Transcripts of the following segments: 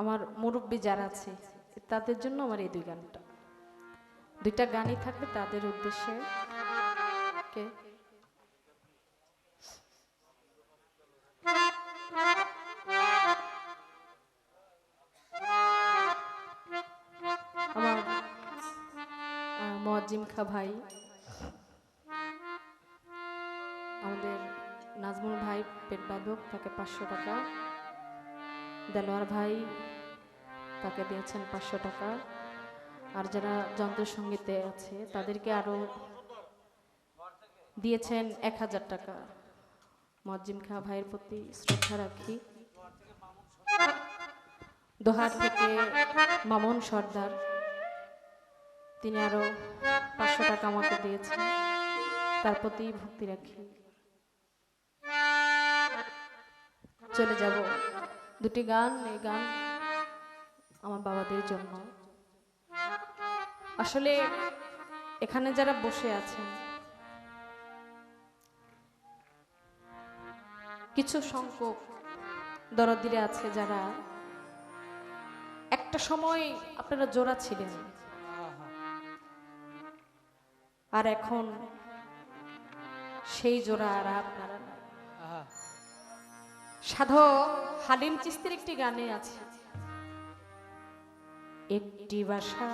আমার মুরব্বী যারা আছে, তাদের জন্য আমার এই দুই গানটা। দুইটা গানই থাকবে তাদের উদ্দেশ্যে। আমার খা ভাই। আমাদের নাজমুল ভাই পেট বাদক তাকে পাঁচশো টাকা। দেলোয়ার ভাই তাকে দিয়েছেন পাঁচশো টাকা। আর যারা যন্ত্রসঙ্গীতে আছে, তাদেরকে আরও দিয়েছেন এক হাজার টাকা। মজ্জিম খা ভাইয়ের প্রতি শ্রদ্ধা রাখি। দোহার থেকে মামুন সর্দার, তিনি আরও পাঁচশো টাকা আমাকে দিয়েছেন। তার প্রতি ভক্তি রাখি। চলে যাব। দুটি গান, এই গান আমার বাবাদের জন্য। আসলে এখানে যারা বসে আছেন, কিছু সংখ্যক দরদিরে আছে যারা একটা সময় আপনারা জোড়া ছিলেন। আর এখন সেই জোড়া আর আপনারা। সাধক হালিম চিস্তির একটি গানে আছে। একটি বাসা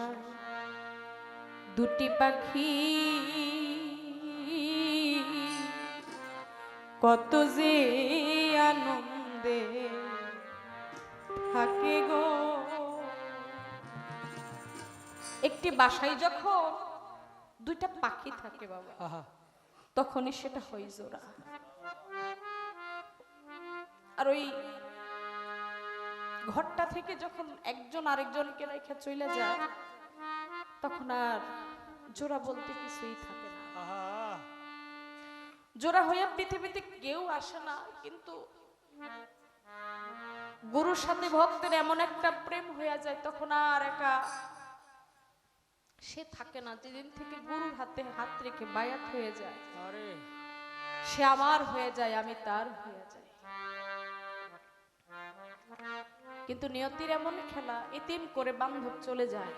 দুটি পাখি। কত যে আনন্দে থাকে গো। একটি বাসায় যখন দুইটা পাখি থাকে বাবা তখনই সেটা হয় জোড়া। আর ওই ঘরটা থেকে যখন একজন আরেকজনকে রেখে চলে যায় তখন আর জোড়া বলতে কিছুই থাকে না। জোড়া হয়ে পৃথিবীতে কেউ আসে না কিন্তু গুরুর সাথে ভক্তের এমন একটা প্রেম হয়ে যায় তখন আর একা সে থাকে না। যেদিন থেকে গুরুর হাতে হাত রেখে বায়াত হয়ে যায় সে আমার হয়ে যায় আমি তার হয়ে যাই। কিন্তু নিয়তির এমন খেলা এতিম করে বান্ধব চলে যায়।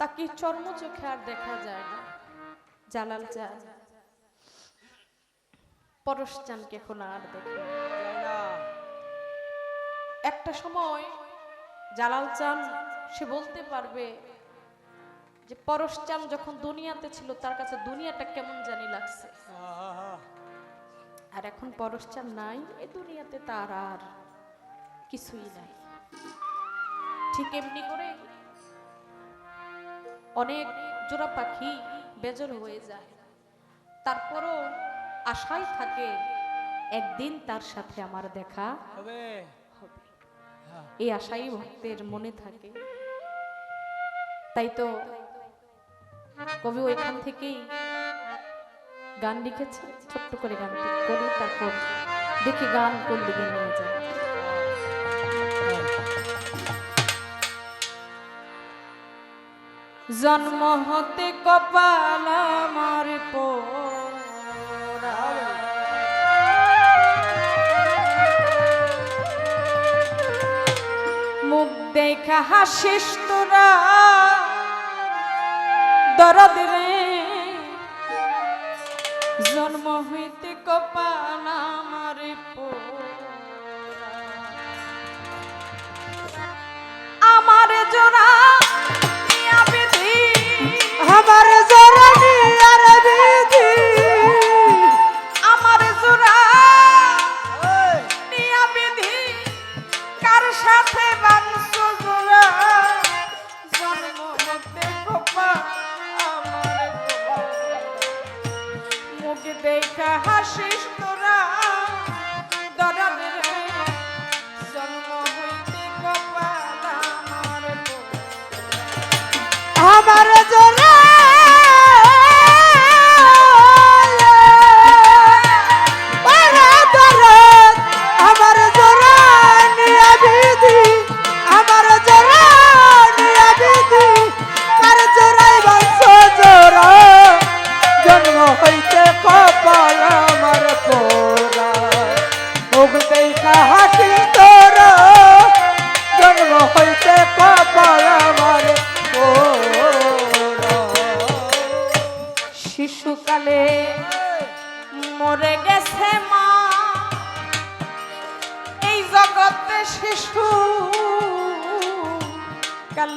তাকে চর্ম চোখে আর দেখা যায় না। জালাল চান পরশ এখন আর দেখে একটা সময় জালাল চান, সে বলতে পারবে যে পরশ চান যখন দুনিয়াতে ছিল, তার কাছে দুনিয়াটা কেমন জানি লাগছে। আর এখন পরশ চান নাই এই দুনিয়াতে তার আর কিছুই নাই। ঠিক এমনি করে অনেক জোড়া পাখি বেজর হয়ে যায়। তারপরও আশাই থাকে একদিন তার সাথে আমার দেখা হবে। এই আশাই ভক্তের মনে থাকে। তাই তো কবি ওইখান থেকেই গান লিখেছে, ছোট্ট করে গানটি করি তারপর দেখি গান কোন দিকে নিয়ে যায়। জন্ম হতে কপাল আমার মুখ দেখা হাসিস তোরা, দরদ রে জন্ম হইতে কপাল আমার। আমার জোড়া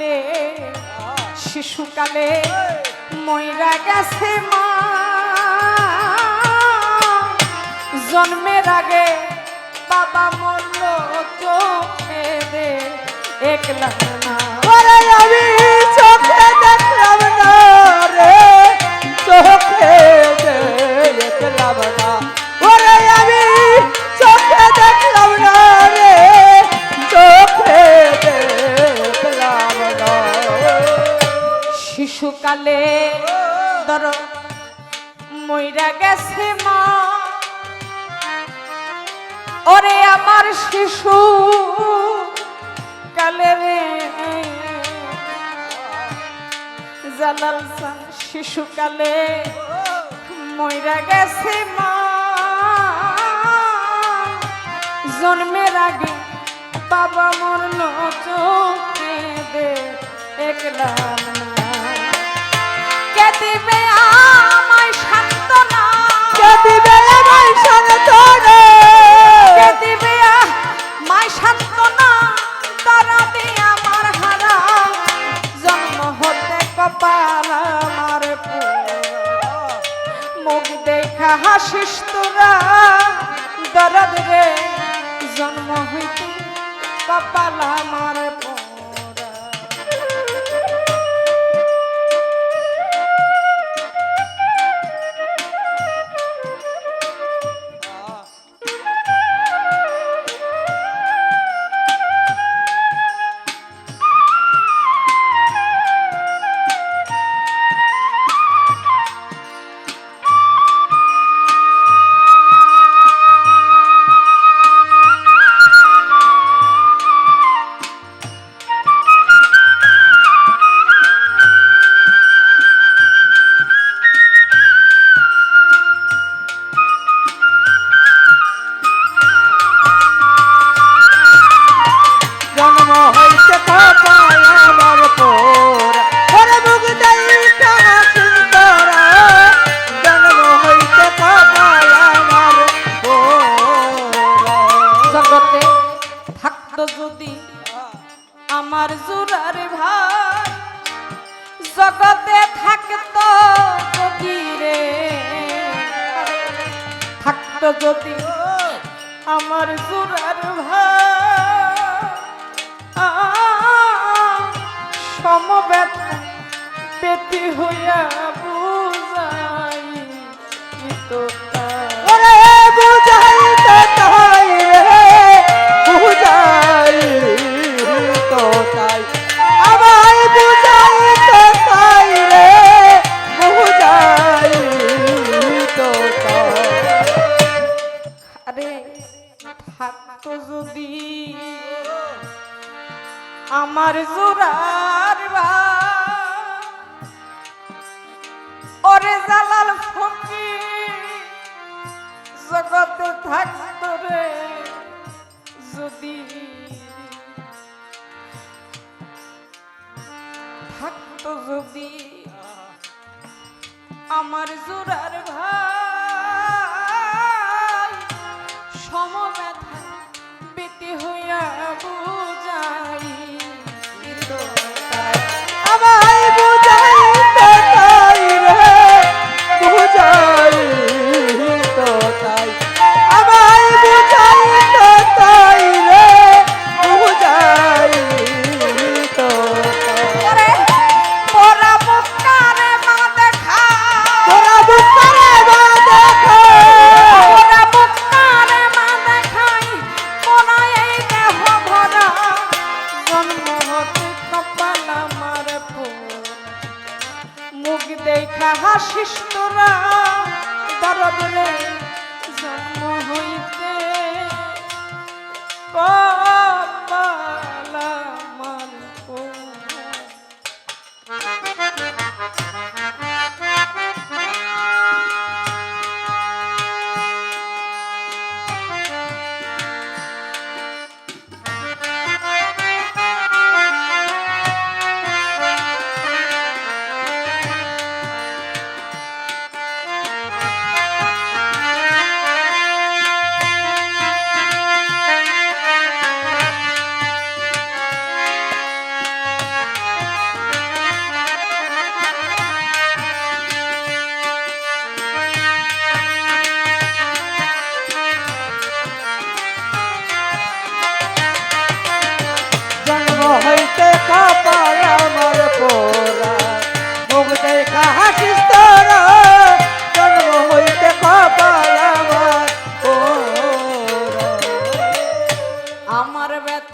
কালে শিশুকালে ময়রা গেছে মা। জন্মের আগে বাবা মরল চোখে একলা না। দালাল শিশুকালে ময়রা গেছে জন্মের আগে বাবা মরল চোখে দে একলা কে দিবে আমায় সান্ত্বনা? কে দিবে আমায় যদি আমার জোরার ভাই জগতে থাকতো যদি রে থাকতো যদি আমার জোরার ভাই সমবেত পেতি হইয়া ওরে জালাল ফকি জগত থাকত রে যদি থাকত যদি আমার জোরার ভাই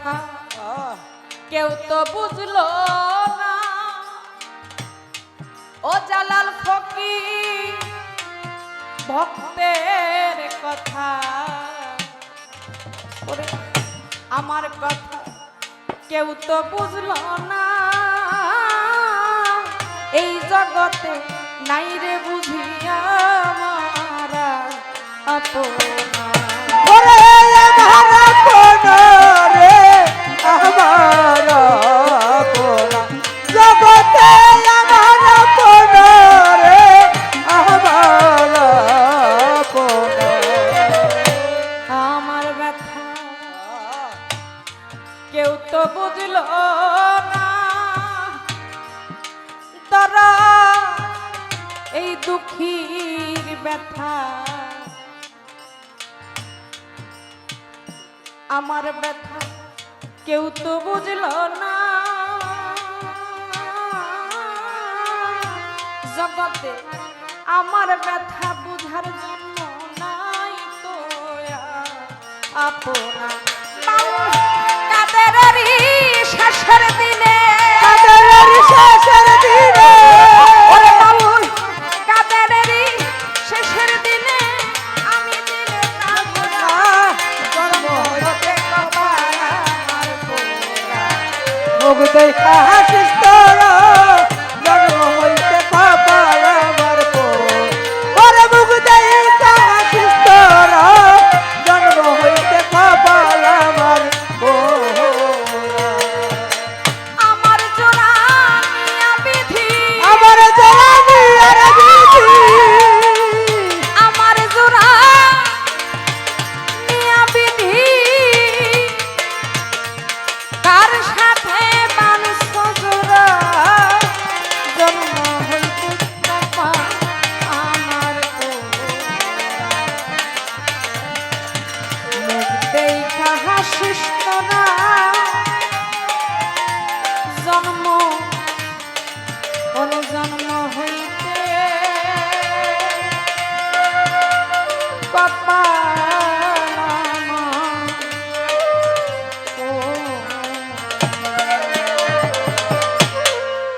কথা, কেউ তো বুঝলো না। ও জালাল ফকি ভক্তের কথা। আমার কথা কেউ তো বুঝল না। এই জগতে নাই রে বুঝিয়া মারা দুঃখীর ব্যথা। আমার ব্যথা কেউ তো বুঝল না। জগতে আমার ব্যথা বুঝার জন্য নাই তো আপনা কাদেরেরই শেষের দিনে